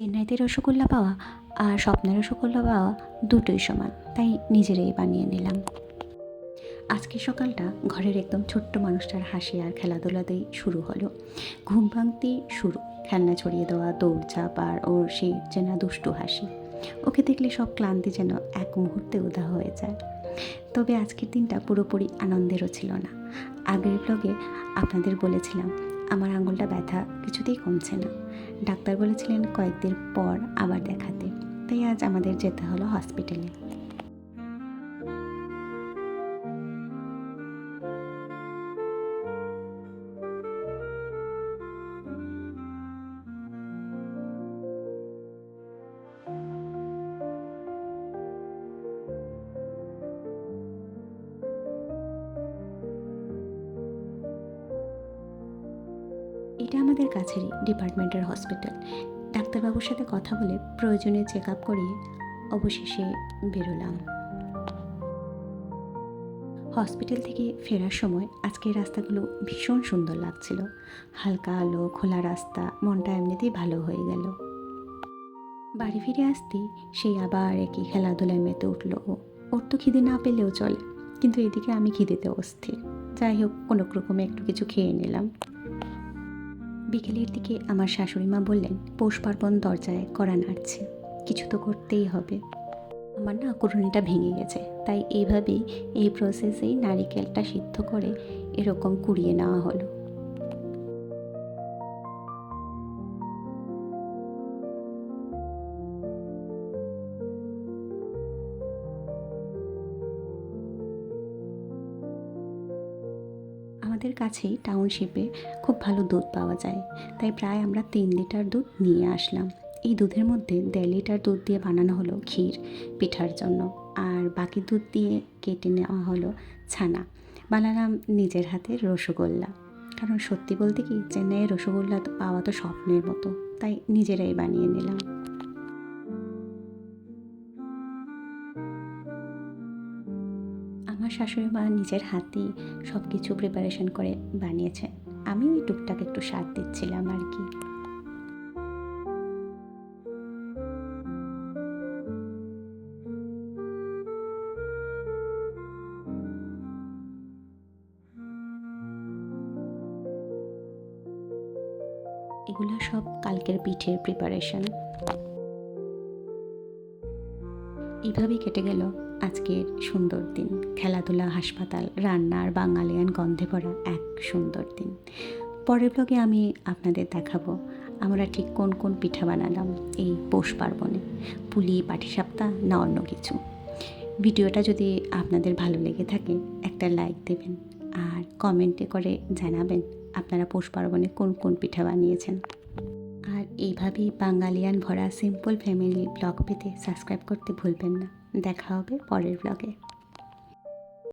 চেন্নাইতে রসগোল্লা পাওয়া আর স্বপ্নের রসগোল্লা পাওয়া দুটোই সমান, তাই নিজেরাই বানিয়ে নিলাম। আজকে সকালটা ঘরের একদম ছোট্ট মানুষটার হাসি আর খেলাধুলাতেই শুরু হলো। ঘুম ভাঙতি শুরু, খেলনা ছড়িয়ে দেওয়া দৌড়ঝাঁপ আর ওর সেই চেনা দুষ্টু হাসি। ওকে দেখলে সব ক্লান্তি যেন এক মুহূর্তে উদা হয়ে যায়। তবে আজকের দিনটা পুরোপুরি আনন্দেরও ছিল না। আগের ব্লগে আপনাদের বলেছিলাম আমার আঙুলটা ব্যথা কিছুতেই কমছে না। ডাক্তার বলেছিলেন কয়েকদিন পর আবার দেখাতে। তাই আজ আমাদের যেতে হলো হসপিটালে এটা আমাদের কাছেরই ডিপার্টমেন্টের হসপিটাল। ডাক্তারবাবুর সাথে কথা বলে প্রয়োজনীয় চেক আপ করিয়ে অবশেষে বেরোলাম। হসপিটাল থেকে ফেরার সময় আজকের রাস্তাগুলো ভীষণ সুন্দর লাগছিল। হালকা আলো, খোলা রাস্তা, মনটা এমনিতেই ভালো হয়ে গেল। বাড়ি ফিরে আসতেই সেই আবার একই খেলাধুলায় মেতে উঠল ওর তো খিদে না পেলেও চলে, কিন্তু এদিকে আমি খিদেতে অস্থির। যাই হোক, কোনো রকমে একটু কিছু খেয়ে নিলাম। বিকেলের দিকে আমার শাশুড়ি মা বললেন, পৌষ পার্বণ দরজায় করা নাড়ছে। কিছু তো করতেই হবে। আমার না কুড়ুনিটা ভেঙে গেছে। তাই এইভাবেই এই প্রসেসেই নারিকেলটা সিদ্ধ করে এরকম কুড়িয়ে নেওয়া হলো। আমাদের কাছেই টাউনশিপে খুব ভালো দুধ পাওয়া যায়। তাই প্রায় আমরা তিন লিটার দুধ নিয়ে আসলাম। এই দুধের মধ্যে দেড় লিটার দুধ দিয়ে বানানো হলো ক্ষীর পিঠার জন্য। আর বাকি দুধ দিয়ে কেটে নেওয়া হলো ছানা। বানালাম নিজের হাতে রসগোল্লা। কারণ সত্যি বলতে কি চেন্নাইয়ের রসগোল্লা পাওয়া তো স্বপ্নের মতো। তাই নিজেরাই বানিয়ে নিলাম। আমার শাশুড়ি মা নিজের হাতেই সব কিছু প্রিপারেশন করে বানিয়েছে। আমি ওই টুকটাক একটু স্বাদ দিচ্ছিলাম আর কি। এগুলো সব কালকের পিঠের প্রিপারেশন এইভাবেই কেটে গেল। আজকের সুন্দর দিন। খেলাধুলা, হাসপাতাল, রান্নার বাঙালিয়ান গন্ধে ভরা এক সুন্দর দিন। পরের ব্লগে আমি আপনাদের দেখাবো আমরা ঠিক কোন কোন পিঠা বানালাম এই পৌষ পার্বণে। পুলি পাটিসাপ্তা না অন্য কিছু। ভিডিওটা যদি আপনাদের ভালো লেগে থাকে, একটা লাইক দেবেন আর কমেন্টে করে জানাবেন আপনারা পৌষ পার্বণে কোন কোন পিঠা বানিয়েছেন। আর এইভাবেই বাঙালিয়ান ভরা সিম্পল ফ্যামিলি ব্লগ পেতে সাবস্ক্রাইব করতে ভুলবেন না। দেখা হবে পরের ব্লগে